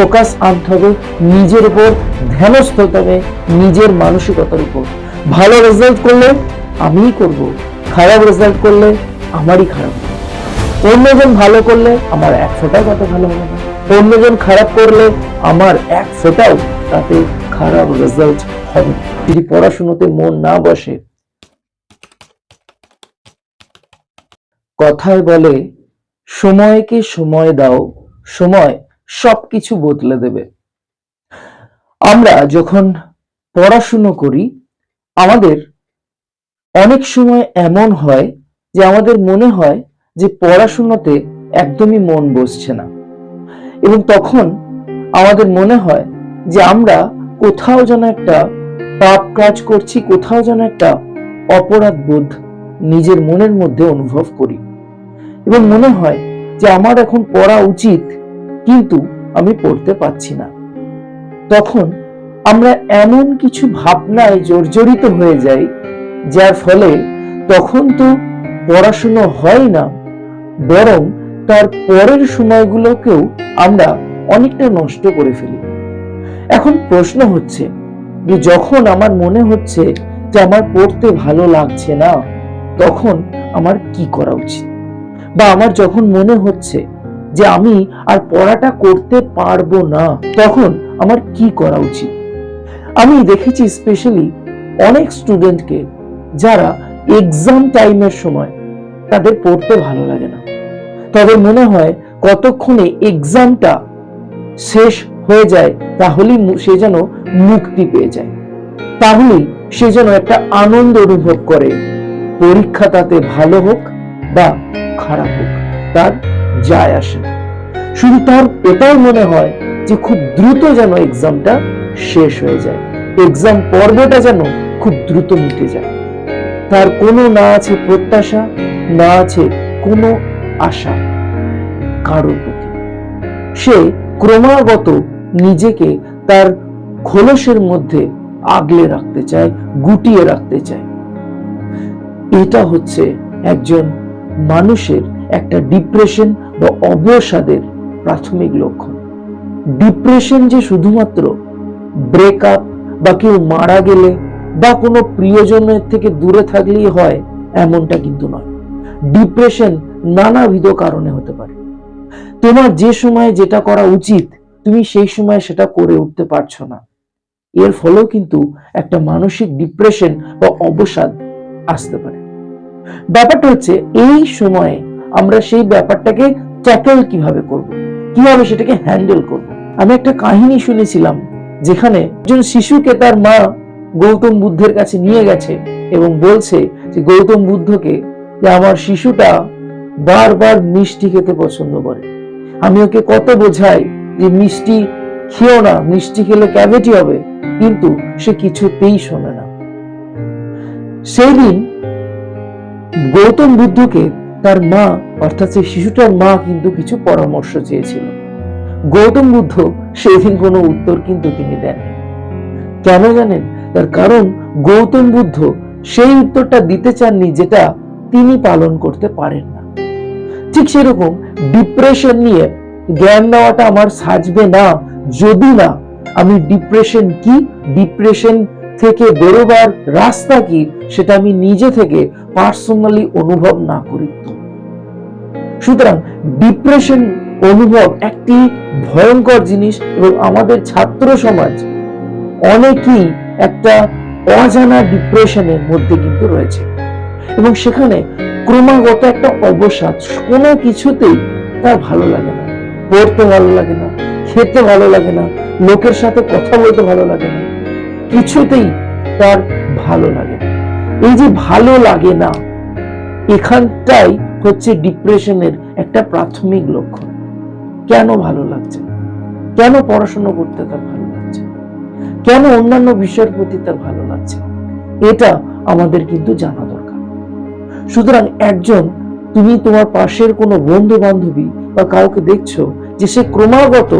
Focus আনতে হবে নিজের উপর, ধ্যানস্থ হতে হবে নিজের মানসিকতার উপর। ভালো রেজাল্ট করলে আমিই করব, খারাপ রেজাল্ট করলে আমারই খারাপ। হবে অন্যজন ভালো করলে আমার এক ফোঁটাও তাতে ভালো হবে না। অন্যজন খারাপ করলে আমার এক ফোঁটাও তাতে খারাপ রেজাল্ট হবে যদি পড়াশুনোতে মন না বসে, কথায় বলে, সময়কে সময় দাও, সময় সবকিছু বদলে দেবে। আমরা যখন পড়াশুনো করি, আমাদের অনেক সময় এমন হয় যে আমাদের মনে হয় যে পড়াশুনোতে একদমই মন বসছে না। এবং তখন আমাদের মনে হয় যে আমরা কোথাও যেন একটা পাপ কাজ করছি, কোথাও যেন একটা অপরাধ বোধ নিজের মনের মধ্যে অনুভব করি। এবং মনে হয় যে আমার এখন পড়া উচিত কিন্তু আমি পড়তে পারছি না। তখন আমরা এমন কিছু ভাবনায় জর্জরিত হয়ে যাই, যার ফলে তখন তো পড়াশুনো হয় না, বরং তার পরের সময়গুলোকেও আমরা অনেকটা নষ্ট করে ফেলি। এখন প্রশ্ন হচ্ছে যে যখন আমার মনে হচ্ছে যে আমার পড়তে ভালো লাগছে না, তখন আমার কি করা উচিত? বা আমার যখন মনে হচ্ছে যে আমি আর পড়াটা করতে পারব না। তখন আমার কি করা উচিত? আমি দেখেছি স্পেশালি অনেক স্টুডেন্টকে যারা এক্সাম টাইমের সময় তাদের পড়তে ভালো লাগে না। তাদের মনে হয় কতক্ষণে এক্সামটা শেষ হয়ে যায় তাহলেই সে যেন মুক্তি পেয়ে যায়। তাহলেই সে যেন একটা আনন্দ অনুভব করে। পরীক্ষা তাতে ভালো হোক বা খারাপ হোক। তার যায় আসে। না। শুধু তার এটাই মনে হয় যে খুব দ্রুত যেন এক্সামটা শেষ হয়ে যায়। এক্সাম পর্বটা যেন খুব দ্রুত মিটে যায়। তার কোনো না আছে প্রত্যাশা, না আছে কোনো আশা কারোর প্রতি। সে ক্রমাগত নিজেকে তার খোলসের মধ্যে আগলে রাখতে চায়, গুটিয়ে রাখতে চায়। এটা হচ্ছে একজন মানুষের একটা ডিপ্রেশন বা অবসাদের প্রাথমিক লক্ষণ। ডিপ্রেশন যে শুধুমাত্র ব্রেকআপ বা কেউ মারা গেলে বা কোনো প্রিয়জনের থেকে দূরে থাকলেই হয়, এমনটা কিন্তু নয়। ডিপ্রেশন নানাবিধ কারণে হতে পারে। তোমার যে সময় যেটা করা উচিত, তুমি সেই সময় সেটা করে উঠতে পারছ না। এর ফলেও কিন্তু একটা মানসিক ডিপ্রেশন বা অবসাদ আসতে পারে। ব্যাপারটা হচ্ছে, এই সময়ে আমরা সেই ব্যাপারটাকে ট্যাকেল কীভাবে করব? কীভাবে সেটাকে হ্যান্ডেল করব? আমি একটা কাহিনী শুনেছিলাম যেখানে একজন শিশুকে তার মা গৌতম বুদ্ধের কাছে নিয়ে গেছে এবং বলছে যে, গৌতম বুদ্ধকে যে আমার শিশুটা বারবার মিষ্টি খেতে পছন্দ করে। আমি ওকে কত বোঝাই যে, মিষ্টি খেও না, মিষ্টি খেলে ক্যাভিটি হবে, কিন্তু সে কিছুতেই শোনে না। সেই দিন গৌতম বুদ্ধকে তার মা, অর্থাৎ সেই শিশুটার মা কিন্তু কিছু পরামর্শ চেয়েছিল। গৌতম বুদ্ধ সেদিন কোনো উত্তর কিন্তু তিনি দেননি। কেন জানেন? তার কারণ গৌতম বুদ্ধ সেই উত্তরটা দিতে চাননি যেটা তিনি পালন করতে পারেন না। ঠিক সেরকম ডিপ্রেশন নিয়ে জ্ঞান দেওয়াটা আমার সাজবে না, যদি না, আমি ডিপ্রেশন কি? ডিপ্রেশন থেকে বেরোবার রাস্তা কি সেটা আমি নিজে থেকে পার্সোনালি অনুভব না করি। সুতরাং ডিপ্রেশন অনুভব একটি ভয়ঙ্কর জিনিস এবং আমাদের ছাত্র সমাজ অনেকেই একটা অজানা ডিপ্রেশনের মধ্যে কিন্তু রয়েছে। এবং সেখানে ক্রমাগত একটা অবসাদ, কোনো কিছুতেই তার ভালো লাগে না। পড়তে ভালো লাগে না, খেতে ভালো লাগে না, লোকের সাথে কথা বলতে ভালো লাগে না। কিছুতেই তার ভালো লাগে না। এই যে ভালো লাগে না, এখানটাই হচ্ছে ডিপ্রেশনের একটা প্রাথমিক লক্ষণ। কেন ভালো লাগছে কেন পড়াশোনা করতে তার ভালো লাগছে কেন অন্যান্য বিষয়ের প্রতি তার ভালো লাগছে এটা আমাদের কিন্তু জানা দরকার। সুতরাং একজন, তুমি তোমার পাশের কোনো বন্ধু বান্ধবী বা কাউকে দেখছ যে সে ক্রমাগত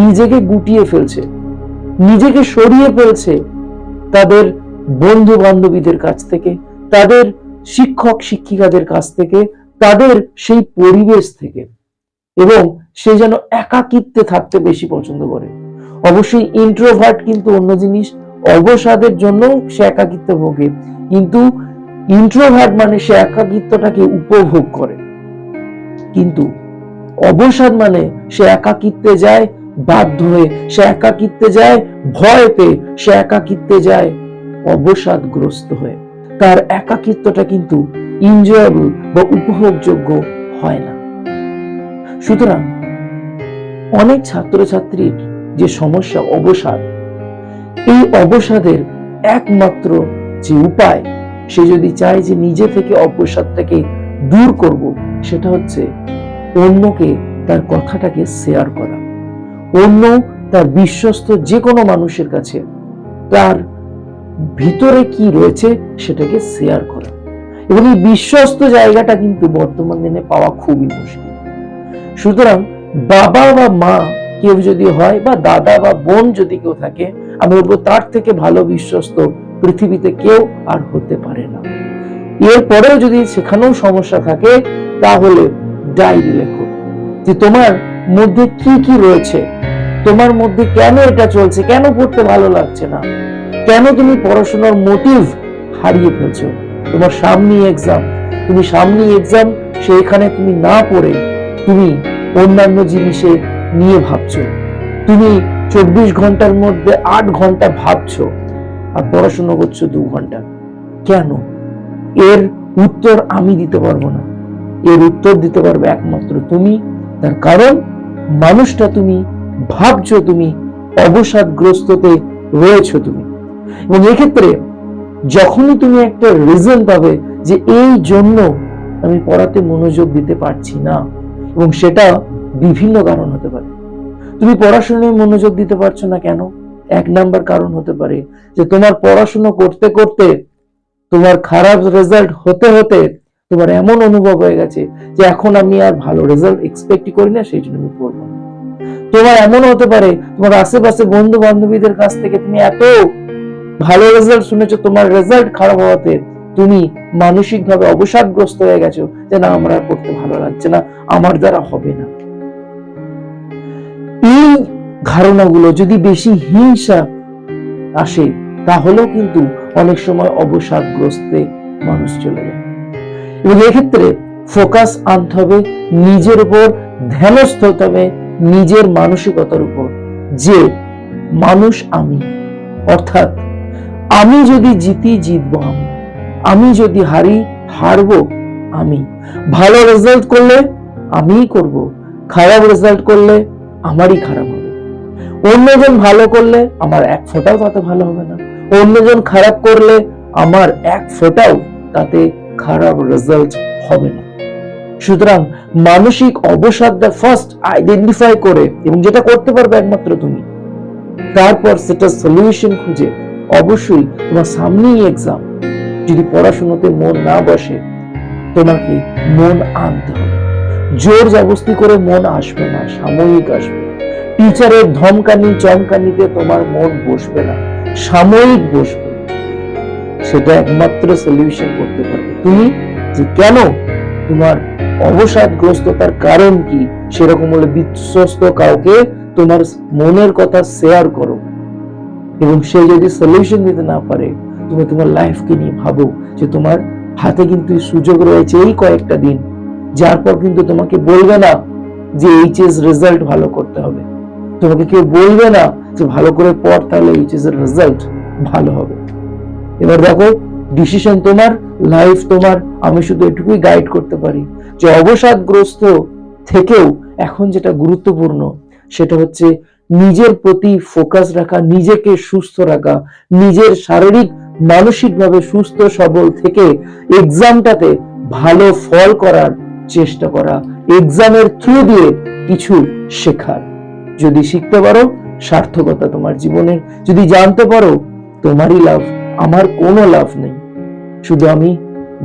নিজেকে গুটিয়ে ফেলছে নিজেকে সরিয়ে ফেলছে তাদের বন্ধু বান্ধবীদের কাছ থেকে, তাদের শিক্ষক শিক্ষিকাদের কাছ থেকে, তাদের সেই পরিবেশ থেকে। এবং সে যেন একাকিত্বে থাকতে বেশি পছন্দ করে। অবশ্যই ইন্ট্রোভার্ট কিন্তু অন্য জিনিস, অবসাদের জন্য সে একাকিত্ব ভোগে। কিন্তু ইন্ট্রোভার্ট মানে সে একাকিত্বটাকে উপভোগ করে। কিন্তু অবসাদ মানে সে একাকিত্বে যায় বাধ্য হয়ে সে একাকিত্বে যায়, ভয় পেয়ে সে একাকিত্বে যায়, অবসাদগ্রস্ত হয়ে। তার একাকিত্বটা কিন্তু এনজয়েবল বা উপভোগযোগ্য হয় না। সুতরাং অনেক ছাত্রছাত্রীর যে সমস্যা, অবসাদ, এই অবসাদের একমাত্র যে উপায়, সে যদি চায় যে নিজে থেকে অবসাদটাকে দূর করব, সেটা হচ্ছে অন্যকে তার কথাটাকে শেয়ার করা। অন্য তার বিশ্বস্ত যে কোনো মানুষের কাছে তার ভিতরে কি রয়েছে সেটাকে শেয়ার করা। এবং এই বিশ্বস্ত জায়গাটা কিন্তু বর্তমান দিনে পাওয়া খুবই মুশকিল। সুতরাং বাবা বা মা কেউ যদি হয় বা দাদা বা বোন যদি কেউ থাকে, আমি বলব তার থেকে ভালো বিশ্বস্ত পৃথিবীতে কেউ আর হতে পারে না। এরপরেও যদি সেখানেও সমস্যা থাকে, তাহলে ডায়েরি লেখো যে তোমার মধ্যে কি কি রয়েছে? তোমার মধ্যে কেন এটা চলছে? কেন পড়তে ভালো লাগছে না? কেন তুমি পড়াশোনার মোটিভ হারিয়ে ফেলছো? তোমার সামনে এক্সাম তুমি সামনে এক্সাম সেখানে তুমি না পড়ে তুমি অন্যান্য জিনিসে নিয়ে ভাবছ। তুমি চব্বিশ ঘণ্টার মধ্যে আট ঘণ্টা ভাবছ আর পড়াশোনা করছ দু ঘণ্টা। কেন? এর উত্তর আমি দিতে পারব না। এর উত্তর দিতে পারবে একমাত্র তুমি। তার কারণ মানুষটা তুমি, ভাবছ তুমি, অবসাদগ্রস্ততে রয়েছো তুমি। এবং এক্ষেত্রে যখনই তুমি একটা রিজন পাবে যে এই জন্য আমি পড়াতে মনোযোগ দিতে পারছি না, এবং সেটা বিভিন্ন কারণ হতে পারে। তুমি পড়াশোনায় মনোযোগ দিতে পারছ না কেন? এক নাম্বার কারণ হতে পারে যে তোমার পড়াশোনা করতে করতে তোমার খারাপ রেজাল্ট হতে হতে তোমার এমন অনুভব হয়ে গেছে যে এখন আমি আর ভালো রেজাল্ট এক্সপেক্ট করি না, সেই জন্য আমি পড়ব না। তোমার এমন হতে পারে, তোমার আশেপাশে বন্ধু বান্ধবীদের কাছ থেকে তুমি এত ভালো রেজাল্ট শুনেছো, তোমার রেজাল্ট খারাপ হওয়াতে তুমি মানসিক ভাবে অবসাদগ্রস্ত হয়ে গেছো যে না, আমার আর পড়তে ভালো লাগছে না, আমার দ্বারা হবে না। এই ধারণাগুলো যদি বেশি হিংসা আসে, তাহলেও কিন্তু অনেক সময় অবসাদগ্রস্তে মানুষ চলে যায়। এবং এক্ষেত্রে ফোকাস আনতে হবে নিজের উপর, ধ্যানস্থ হতে হবে নিজের মানসিকতার উপর। যে মানুষ আমি, অর্থাৎ আমি যদি জিতি জিতবো আমি আমি যদি হারি হারবো আমি, ভালো রেজাল্ট করলে আমিই করব, খারাপ রেজাল্ট করলে আমারই খারাপ হবে। অন্যজন ভালো করলে আমার এক ফোঁটাও তাতে ভালো হবে না। অন্যজন খারাপ করলে আমার এক ফোঁটাও তাতে খারাপ রেজাল্ট হবে না। সুতরাং মানসিক অবসাদটা ফার্স্ট আইডেন্টিফাই করে এবং যেটা করতে পারবে একমাত্র তুমি। তারপর সেটা সলিউশন খুঁজে অবশ্যই তোমার সামনেই এক্সাম যদি পড়াশোনাতে মন না বসে, তোমাকে মন আনতে হবে। জোর জবস্তি করে মন আসবে না, সাময়িক আসবে। টিচারের ধমকানি, চমকানিতে তোমার মন বসবে না, সাময়িক বসবে। সেটা একমাত্র সলিউশন করতে পারবে। তুমি যে কেন তোমার অবসাদগ্রস্ততার কারণ কি? সেরকম হলে বিশ্বস্ত কাউকে তোমার মনের কথা শেয়ার করো। এবং সে যদি সলিউশন দিতে না পারে, তুমি তোমার লাইফকে নিয়ে ভাবো যে তোমার হাতে কিন্তু সুযোগ রয়েছে এই কয়েকটা দিন। যার পর কিন্তু তোমাকে বলবে না যে এইচএস রেজাল্ট ভালো করতে হবে। তোমাকে কেউ বলবে না যে ভালো করে পড়, তাহলে এইচএস এর রেজাল্ট ভালো হবে। এবার দেখো ডিসিশন তোমার লাইফ তোমার, আমি শুধু এটুকুই গাইড করতে পারি। যে অবসাদগ্রস্ত থেকেও এখন যেটা গুরুত্বপূর্ণ, সেটা হচ্ছে নিজের প্রতি ফোকাস রাখা, নিজেকে সুস্থ রাখা, নিজের শারীরিক, মানসিকভাবে সুস্থ, সবল থেকে এক্সামটাতে ভালো ফল করার চেষ্টা করা এক্সামের থ্রু দিয়ে কিছু শেখার। যদি শিখতে পারো, সার্থকতা তোমার জীবনের যদি জানতে পারো, তোমারই লাভ, আমার কোনো লাভ নেই। শুধু আমি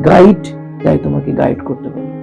গাইড তাই তোমাকে গাইড করতে পারি।